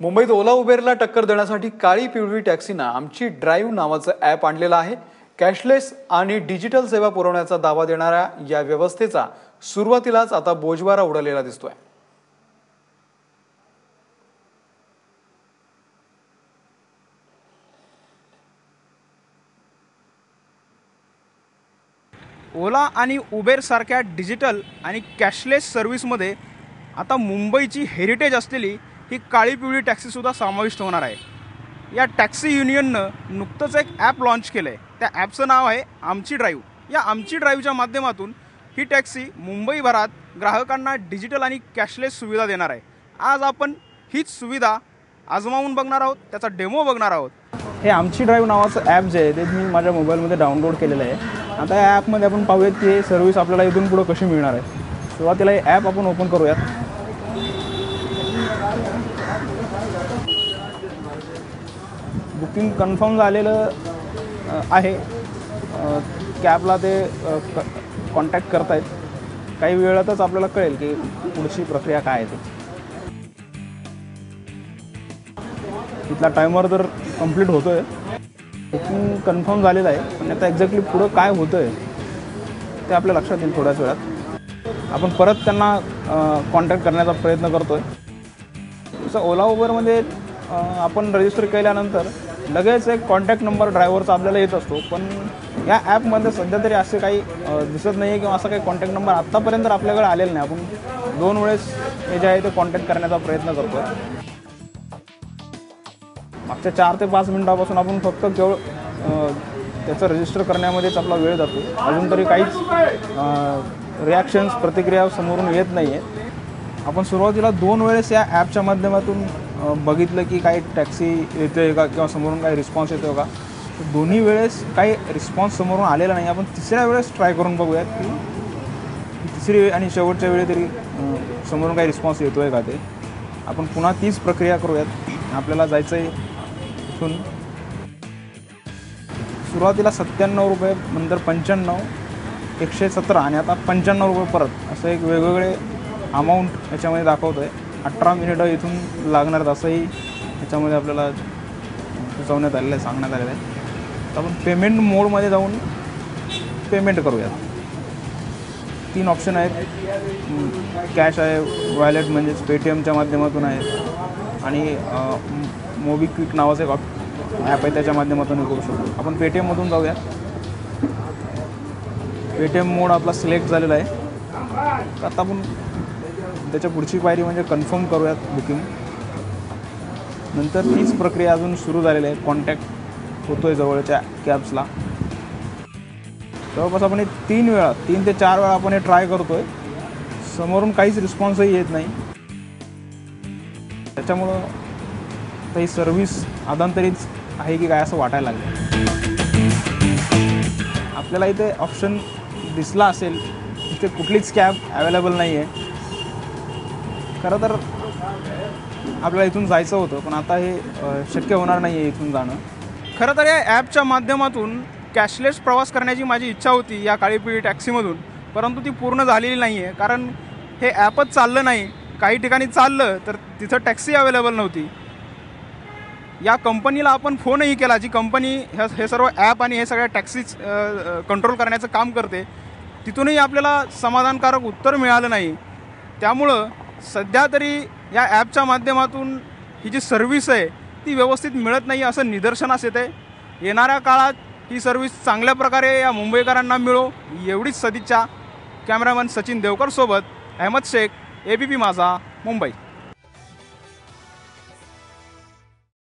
मुंबईत ओला उबेरला टक्कर देण्यासाठी काळी पिवळी टॅक्सीनं आमची ड्राईव्ह नावाचं ॲप आणलेलं आहे. कॅशलेस आणि डिजिटल सेवा पुरवण्याचा दावा देणाऱ्या या व्यवस्थेचा सुरुवातीलाच आता बोजवारा उडालेला दिसतोय. ओला आणि उबेरसारख्या डिजिटल आणि कॅशलेस सर्व्हिसमध्ये आता मुंबईची हेरिटेज असलेली ही काळी पिवळी टॅक्सीसुद्धा समाविष्ट होणार आहे. या टॅक्सी युनियननं नुकतंच एक ॲप लॉन्च केलं आहे त्या ॲपचं नाव आहे आमची ड्राईव्ह. या आमची ड्राईव्हच्या माध्यमातून ही टॅक्सी मुंबईभरात ग्राहकांना डिजिटल आणि कॅशलेस सुविधा देणार आहे. आज आपण हीच सुविधा आजमावून बघणार आहोत त्याचा डेमो बघणार आहोत. हे आमची ड्राईव्ह नावाचं ॲप जे आहे ते मी माझ्या मोबाईलमध्ये डाउनलोड केलेलं आहे. आता या ॲपमध्ये आपण पाहूयात की हे सर्व्हिस आपल्याला इथून पुढं कशी मिळणार आहे. सुरुवातीला हे ॲप आपण ओपन करूयात. बुकिंग कन्फर्म झालेलं आहे. कॅबला ते कॉन्टॅक्ट करत आहेत काही वेळातच आपल्याला कळेल की पुढची प्रक्रिया काय आहे ती. तिथला टायमर तर कंप्लीट होतो आहे बुकिंग कन्फर्म झालेलं आहे पण आता एक्झॅक्टली पुढं काय होतं आहे ते आपल्या लक्षात येईल थोड्याच वेळात. आपण परत त्यांना कॉन्टॅक्ट करण्याचा प्रयत्न करतो आहे जसं ओला उबरमध्ये आपण रजिस्टर केल्यानंतर लगेच एक कॉन्टॅक्ट नंबर ड्रायव्हरचा आपल्याला येत असतो पण या ॲपमध्ये सध्या तरी असे काही दिसत नाही आहे किंवा असा काही कॉन्टॅक्ट नंबर आत्तापर्यंत आपल्याकडे आलेला नाही. आपण दोन वेळेस हे जे आहे ते कॉन्टॅक्ट करण्याचा प्रयत्न करतो आहे मागच्या चार ते पाच मिनिटापासून आपण फक्त केवळ त्याचं रजिस्टर करण्यामध्येच आपला वेळ जातो अजून तरी काहीच रिॲक्शन्स प्रतिक्रिया समोरून येत नाही आहे आपण सुरुवातीला दोन वेळेस या ॲपच्या माध्यमातून बघितलं की काही टॅक्सी येते का किंवा समोरून काही रिस्पॉन्स येतो का? दोन्ही वेळेस काही रिस्पॉन्स समोरून आलेला नाही. आपण तिसऱ्या वेळेस ट्राय करून बघूयात की तिसरी आणि शेवटच्या वेळी तरी समोरून काही रिस्पॉन्स येतो आहे का ते. आपण पुन्हा तीच प्रक्रिया करूयात. आपल्याला जायचं आहे इथून. सुरुवातीला सत्त्याण्णव रुपये नंतर पंच्याण्णव एकशे सतरा आणि आता पंच्याण्णव रुपये परत. असं एक वेगवेगळे अमाऊंट याच्यामध्ये दाखवतो आहे अठरा मिनिटं इथून लागणार असंही ह्याच्यामध्ये आपल्याला सुचवण्यात आलेलं आहे सांगण्यात आलेलं आहे. तर आपण पेमेंट मोडमध्ये जाऊन पेमेंट करूयात. तीन ऑप्शन आहेत. कॅश आहे वॅलेट म्हणजेच पेटीएमच्या माध्यमातून आहे. आणि मोबिक्विक नावाचं एक ॲप आहे त्याच्या माध्यमातून करू शकतो. आपण पेटीएममधून जाऊया पेटीएम मोड आपला सिलेक्ट झालेला आहे. आता आपण त्याच्या पुढची पायरी म्हणजे कन्फर्म करूयात बुकिंग नंतर तीच प्रक्रिया अजून सुरू झालेली आहे. कॉन्टॅक्ट होतो आहे जवळच्या कॅब्सला जवळपास आपण हे तीन वेळा तीन ते चार वेळा आपण हे ट्राय करतो आहे समोरून काहीच रिस्पॉन्सही येत नाही. त्याच्यामुळं काही सर्व्हिस आदांतरीच आहे की काय असं वाटायला लागलं आपल्याला इथे ऑप्शन दिसला असेल इथे कुठलीच कॅब अवेलेबल नाही आहे खरं तर आपल्याला इथून जायचं होतं पण आता हे शक्य होणार नाही आहे इथून जाणं. खरं तर या ॲपच्या माध्यमातून कॅशलेस प्रवास करण्याची माझी इच्छा होती या काळीपिळी टॅक्सीमधून परंतु ती पूर्ण झालेली नाही आहे कारण हे ॲपच चाललं नाही. काही ठिकाणी चाललं तर तिथं टॅक्सी अवेलेबल नव्हती. या कंपनीला आपण फोनही केला जी कंपनी ह्या हे सर्व ॲप आणि हे सगळ्या टॅक्सीच कंट्रोल करण्याचं काम करते. तिथूनही आपल्याला समाधानकारक उत्तर मिळालं नाही. त्यामुळं सध्या तरी या ॲपच्या माध्यमातून ही जी सर्व्हिस आहे ती व्यवस्थित मिळत नाही असं निदर्शनास येते येणाऱ्या काळात ही सर्व्हिस चांगल्या प्रकारे या मुंबईकरांना मिळो एवढीच सदिच्छा. Cameraman Sachin देवकरसोबत Ahmed Shaikh A B P माझा मुंबई.